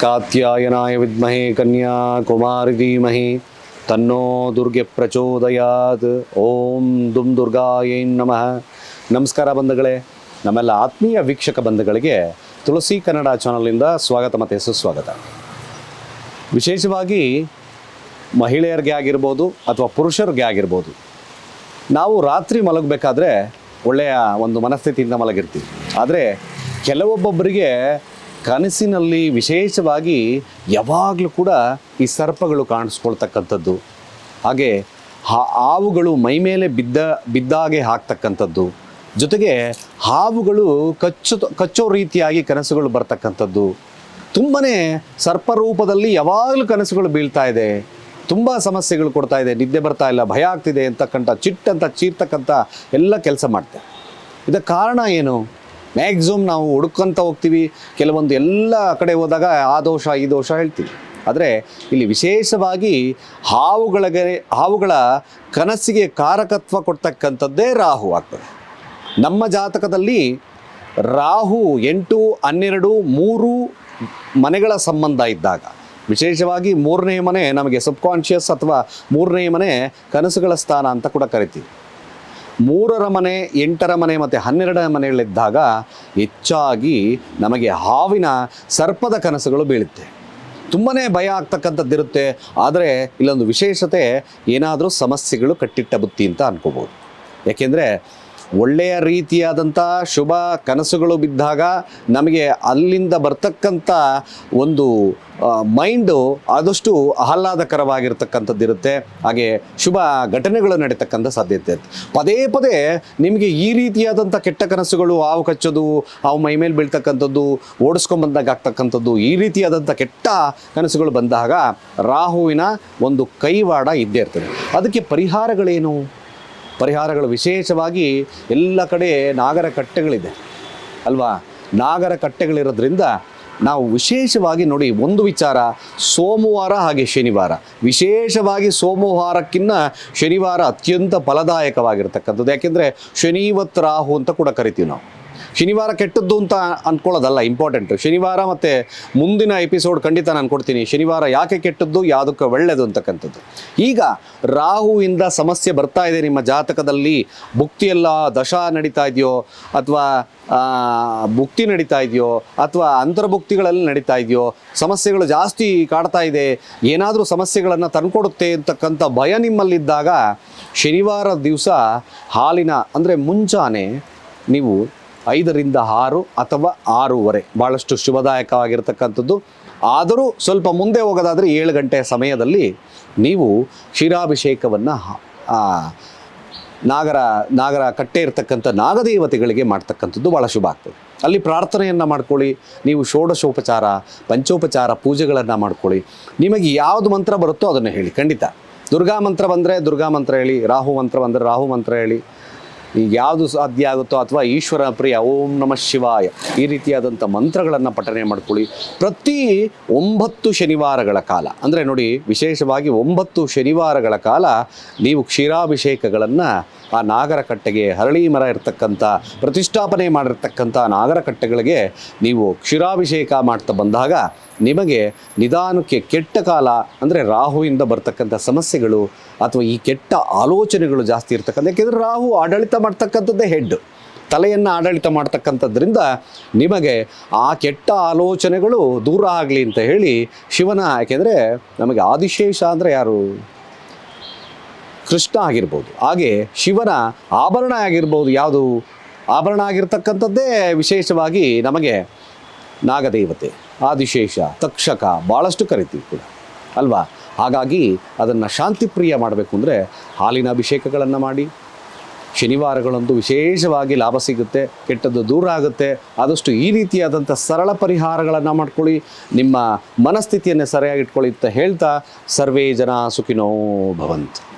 ಕಾತ್ಯಾಯನಾಯ ವಿದ್ಮಹೆ ಕನ್ಯಾ ಕುಮಾರಿ ಧೀಮಹಿ ತನ್ನೋ ದುರ್ಗೆ ಪ್ರಚೋದಯಾತ್ ಓಂ ದುಮ್ ದುರ್ಗಾಯೈ ನಮಃ ನಮಸ್ಕಾರ ಬಂಧುಗಳೇ ನಮ್ಮೆಲ್ಲ ಆತ್ಮೀಯ ವೀಕ್ಷಕ ಬಂಧುಗಳಿಗೆ ತುಳಸಿ ಕನ್ನಡ ಚಾನಲಿಂದ ಸ್ವಾಗತ ಮತ್ತು ಸುಸ್ವಾಗತ. ವಿಶೇಷವಾಗಿ ಮಹಿಳೆಯರಿಗೆ ಆಗಿರ್ಬೋದು ಅಥವಾ ಪುರುಷರಿಗೆ ಆಗಿರ್ಬೋದು, ನಾವು ರಾತ್ರಿ ಮಲಗಬೇಕಾದ್ರೆ ಒಳ್ಳೆಯ ಒಂದು ಮನಸ್ಥಿತಿಯಿಂದ ಮಲಗಿರ್ತೀವಿ. ಆದರೆ ಕೆಲವೊಬ್ಬೊಬ್ಬರಿಗೆ ಕನಸಿನಲ್ಲಿ ವಿಶೇಷವಾಗಿ ಯಾವಾಗಲೂ ಕೂಡ ಈ ಸರ್ಪಗಳು ಕಾಣಿಸ್ಕೊಳ್ತಕ್ಕಂಥದ್ದು. ಹಾಗೆ ಹಾವುಗಳು ಮೈ ಮೇಲೆ ಬಿದ್ದ, ಬಿದ್ದಾಗೆ ಹಾಕ್ತಕ್ಕಂಥದ್ದು. ಜೊತೆಗೆ ಹಾವುಗಳು ಕಚ್ಚು, ಕಚ್ಚೋ ರೀತಿಯಾಗಿ ಕನಸುಗಳು ಬರ್ತಕ್ಕಂಥದ್ದು. ತುಂಬಾ ಸರ್ಪರೂಪದಲ್ಲಿ ಯಾವಾಗಲೂ ಕನಸುಗಳು ಬೀಳ್ತಾ ಇದೆ. ತುಂಬ ಸಮಸ್ಯೆಗಳು ಕೊಡ್ತಾ ಇದೆ. ನಿದ್ದೆ ಬರ್ತಾ ಇಲ್ಲ, ಭಯ ಆಗ್ತಿದೆ ಅಂತಕ್ಕಂಥ, ಚಿಟ್ಟಂತ, ಚೀರ್ತಕ್ಕಂಥ ಎಲ್ಲ ಕೆಲಸ ಮಾಡ್ತೆ ಇದಕ್ಕೆ ಕಾರಣ ಏನು? ಮ್ಯಾಕ್ಸಿಮಮ್ ನಾವು ಹುಡುಕಂತ ಹೋಗ್ತೀವಿ. ಕೆಲವೊಂದು ಎಲ್ಲ ಕಡೆ ಹೋದಾಗ ಆ ದೋಷ, ಈ ದೋಷ ಹೇಳ್ತೀವಿ. ಆದರೆ ಇಲ್ಲಿ ವಿಶೇಷವಾಗಿ ಹಾವುಗಳಿಗೆ, ಹಾವುಗಳ ಕನಸಿಗೆ ಕಾರಕತ್ವ ಕೊಡ್ತಕ್ಕಂಥದ್ದೇ ರಾಹು ಆಗ್ತದೆ. ನಮ್ಮ ಜಾತಕದಲ್ಲಿ ರಾಹು ಎಂಟು, ಹನ್ನೆರಡು, ಮೂರು ಮನೆಗಳ ಸಂಬಂಧ ಇದ್ದಾಗ, ವಿಶೇಷವಾಗಿ ಮೂರನೇ ಮನೆ ನಮಗೆ ಸಬ್ಕಾನ್ಷಿಯಸ್ ಅಥವಾ ಮೂರನೇ ಮನೆ ಕನಸುಗಳ ಸ್ಥಾನ ಅಂತ ಕೂಡ ಕರಿತೀವಿ. ಮೂರರ ಮನೆ, ಎಂಟರ ಮನೆ ಮತ್ತು ಹನ್ನೆರಡರ ಮನೆಗಳಿದ್ದಾಗ ಹೆಚ್ಚಾಗಿ ನಮಗೆ ಹಾವಿನ ಸರ್ಪದ ಕನಸುಗಳು ಬೀಳುತ್ತೆ. ತುಂಬಾ ಭಯ ಆಗ್ತಕ್ಕಂಥದ್ದಿರುತ್ತೆ ಆದರೆ ಇಲ್ಲೊಂದು ವಿಶೇಷತೆ, ಏನಾದರೂ ಸಮಸ್ಯೆಗಳು ಕಟ್ಟಿಟ್ಟ ಬುತ್ತಿ ಅಂತ ಅನ್ಕೋಬೋದು. ಯಾಕೆಂದರೆ ಒಳ್ಳೆಯ ರೀತಿಯಾದಂಥ ಶುಭ ಕನಸುಗಳು ಬಿದ್ದಾಗ ನಮಗೆ ಅಲ್ಲಿಂದ ಬರ್ತಕ್ಕಂಥ ಒಂದು ಮೈಂಡು ಆದಷ್ಟು ಆಹ್ಲಾದಕರವಾಗಿರ್ತಕ್ಕಂಥದ್ದಿರುತ್ತೆ ಹಾಗೆ ಶುಭ ಘಟನೆಗಳು ನಡೀತಕ್ಕಂಥ ಸಾಧ್ಯತೆ ಇರುತ್ತೆ. ಪದೇ ಪದೇ ನಿಮಗೆ ಈ ರೀತಿಯಾದಂಥ ಕೆಟ್ಟ ಕನಸುಗಳು, ಹಾವು ಕಚ್ಚೋದು, ಹಾವು ಮೈ ಮೇಲೆ ಬೀಳ್ತಕ್ಕಂಥದ್ದು, ಓಡಿಸ್ಕೊಂಬಂದಾಗ ಆಗ್ತಕ್ಕಂಥದ್ದು, ಈ ರೀತಿಯಾದಂಥ ಕೆಟ್ಟ ಕನಸುಗಳು ಬಂದಾಗ ರಾಹುವಿನ ಒಂದು ಕೈವಾಡ ಇದ್ದೇ ಇರ್ತದೆ. ಅದಕ್ಕೆ ಪರಿಹಾರಗಳೇನು? ಪರಿಹಾರಗಳು ವಿಶೇಷವಾಗಿ ಎಲ್ಲ ಕಡೆ ನಾಗರ ಕಟ್ಟೆಗಳಿದೆ, ಅಲ್ವಾ? ನಾಗರ ಕಟ್ಟೆಗಳಿರೋದ್ರಿಂದ ನಾವು ವಿಶೇಷವಾಗಿ ನೋಡಿ ಒಂದು ವಿಚಾರ, ಸೋಮವಾರ ಹಾಗೆ ಶನಿವಾರ. ವಿಶೇಷವಾಗಿ ಸೋಮವಾರಕ್ಕಿಂತ ಶನಿವಾರ ಅತ್ಯಂತ ಫಲದಾಯಕವಾಗಿರ್ತಕ್ಕಂಥದ್ದು. ಯಾಕೆಂದರೆ ಶನಿವತ್ ರಾಹು ಅಂತ ಕೂಡ ಕರಿತೀವಿ ನಾವು. ಶನಿವಾರ ಕೆಟ್ಟದ್ದು ಅಂತ ಅಂದ್ಕೊಳ್ಳೋದಲ್ಲ ಇಂಪಾರ್ಟೆಂಟ್ ಶನಿವಾರ ಮತ್ತು ಮುಂದಿನ ಎಪಿಸೋಡ್ ಖಂಡಿತ ನಾನು ಕೊಡ್ತೀನಿ. ಶನಿವಾರ ಯಾಕೆ ಕೆಟ್ಟದ್ದು, ಯಾವುದಕ್ಕೆ ಒಳ್ಳೆಯದು ಅಂತಕ್ಕಂಥದ್ದು. ಈಗ ರಾಹುವಿಂದ ಸಮಸ್ಯೆ ಬರ್ತಾ ಇದೆ ನಿಮ್ಮ ಜಾತಕದಲ್ಲಿ. ಭುಕ್ತಿಯೆಲ್ಲ ದಶಾ ನಡೀತಾ ಇದೆಯೋ, ಅಥವಾ ಭುಕ್ತಿ ನಡೀತಾ ಇದೆಯೋ, ಅಥವಾ ಅಂತರ್ಭುಕ್ತಿಗಳಲ್ಲಿ ನಡೀತಾ ಇದೆಯೋ, ಸಮಸ್ಯೆಗಳು ಜಾಸ್ತಿ ಕಾಡ್ತಾ ಇದೆ, ಏನಾದರೂ ಸಮಸ್ಯೆಗಳನ್ನು ತಂದುಕೊಡುತ್ತೆ ಅಂತಕ್ಕಂಥ ಭಯ ನಿಮ್ಮಲ್ಲಿದ್ದಾಗ, ಶನಿವಾರ ದಿವಸ ಹಾಲಿನ, ಅಂದರೆ ಮುಂಜಾನೆ ನೀವು ಐದರಿಂದ ಆರು ಅಥವಾ ಆರೂವರೆ. ಭಾಳಷ್ಟು ಶುಭದಾಯಕವಾಗಿರ್ತಕ್ಕಂಥದ್ದು. ಆದರೂ ಸ್ವಲ್ಪ ಮುಂದೆ ಹೋಗೋದಾದರೆ ಏಳು ಗಂಟೆಯ ಸಮಯದಲ್ಲಿ ನೀವು ಕ್ಷೀರಾಭಿಷೇಕವನ್ನು ನಾಗರ ನಾಗರ ಕಟ್ಟೆ ಇರತಕ್ಕಂಥ ನಾಗದೇವತೆಗಳಿಗೆ ಮಾಡ್ತಕ್ಕಂಥದ್ದು ಭಾಳ ಶುಭ ಆಗ್ತದೆ. ಅಲ್ಲಿ ಪ್ರಾರ್ಥನೆಯನ್ನು ಮಾಡ್ಕೊಳ್ಳಿ, ನೀವು ಷೋಡಶೋಪಚಾರ, ಪಂಚೋಪಚಾರ ಪೂಜೆಗಳನ್ನು ಮಾಡ್ಕೊಳ್ಳಿ. ನಿಮಗೆ ಯಾವುದು ಮಂತ್ರ ಬರುತ್ತೋ ಅದನ್ನು ಹೇಳಿ, ಖಂಡಿತ. ದುರ್ಗಾ ಮಂತ್ರ ಬಂದರೆ ದುರ್ಗಾ ಮಂತ್ರ ಹೇಳಿ, ರಾಹು ಮಂತ್ರ ಬಂದರೆ ರಾಹು ಮಂತ್ರ ಹೇಳಿ ಈಗ ಯಾವುದು ಸಾಧ್ಯ ಆಗುತ್ತೋ ಅಥವಾ ಈಶ್ವರ ಪ್ರಿಯ, ಓಂ ನಮಃ ಶಿವಾಯ, ಈ ರೀತಿಯಾದಂಥ ಮಂತ್ರಗಳನ್ನು ಪಠನೆ ಮಾಡ್ಕೊಳ್ಳಿ. ಪ್ರತಿ ಒಂಬತ್ತು ಶನಿವಾರಗಳ ಕಾಲ, ಅಂದರೆ ನೋಡಿ ವಿಶೇಷವಾಗಿ ಒಂಬತ್ತು ಶನಿವಾರಗಳ ಕಾಲ ನೀವು ಕ್ಷೀರಾಭಿಷೇಕಗಳನ್ನು ಆ ನಾಗರ ಕಟ್ಟೆಗೆ ಹರಳಿ ಮರ ಇರತಕ್ಕಂಥ, ಪ್ರತಿಷ್ಠಾಪನೆ ಮಾಡಿರ್ತಕ್ಕಂಥ ನಾಗರ ಕಟ್ಟೆಗಳಿಗೆ ನೀವು ಕ್ಷೀರಾಭಿಷೇಕ ಮಾಡ್ತಾ ಬಂದಾಗ ನಿಮಗೆ ನಿಧಾನಕ್ಕೆ ಕೆಟ್ಟ ಕಾಲ ಅಂದರೆ ರಾಹುವಿಂದ ಬರ್ತಕ್ಕಂಥ ಸಮಸ್ಯೆಗಳು ಅಥವಾ ಈ ಕೆಟ್ಟ ಆಲೋಚನೆಗಳು ಜಾಸ್ತಿ ಇರ್ತಕ್ಕಂಥ, ಯಾಕೆಂದರೆ ರಾಹು ಆಡಳಿತ ಮಾಡ್ತಕ್ಕಂಥದ್ದೇ ಹೆಡ್ ತಲೆಯನ್ನು ಆಡಳಿತ ಮಾಡ್ತಕ್ಕಂಥದ್ರಿಂದ ನಿಮಗೆ ಆ ಕೆಟ್ಟ ಆಲೋಚನೆಗಳು ದೂರ ಆಗಲಿ ಅಂತ ಹೇಳಿ ಶಿವನ, ಯಾಕೆಂದರೆ ನಮಗೆ ಆದಿಶೇಷ ಅಂದರೆ ಯಾರು? ಕೃಷ್ಣ ಆಗಿರ್ಬೋದು. ಹಾಗೆ ಶಿವನ ಆಭರಣ ಆಗಿರ್ಬೋದು ಯಾವುದು? ಆಭರಣ ಆಗಿರ್ತಕ್ಕಂಥದ್ದೇ ವಿಶೇಷವಾಗಿ ನಮಗೆ ನಾಗದೇವತೆ, ಆದಿಶೇಷ, ತಕ್ಷಕ ಭಾಳಷ್ಟು ಕರಿತೀವಿ ಕೂಡ. ಅಲ್ವಾ? ಹಾಗಾಗಿ ಅದನ್ನು ಶಾಂತಿಪ್ರಿಯ ಮಾಡಬೇಕು ಅಂದರೆ ಹಾಲಿನ ಅಭಿಷೇಕಗಳನ್ನು ಮಾಡಿ. ಶನಿವಾರಗಳಂತೂ ವಿಶೇಷವಾಗಿ ಲಾಭ ಸಿಗುತ್ತೆ, ಕೆಟ್ಟದ್ದು ದೂರ ಆಗುತ್ತೆ. ಆದಷ್ಟು ಈ ರೀತಿಯಾದಂಥ ಸರಳ ಪರಿಹಾರಗಳನ್ನು ಮಾಡ್ಕೊಳ್ಳಿ. ನಿಮ್ಮ ಮನಸ್ಥಿತಿಯನ್ನು ಸರಿಯಾಗಿಟ್ಕೊಳ್ಳಿ ಅಂತ ಹೇಳ್ತಾ ಸರ್ವೇ ಜನ ಸುಖಿನೋ ಭವಂತು.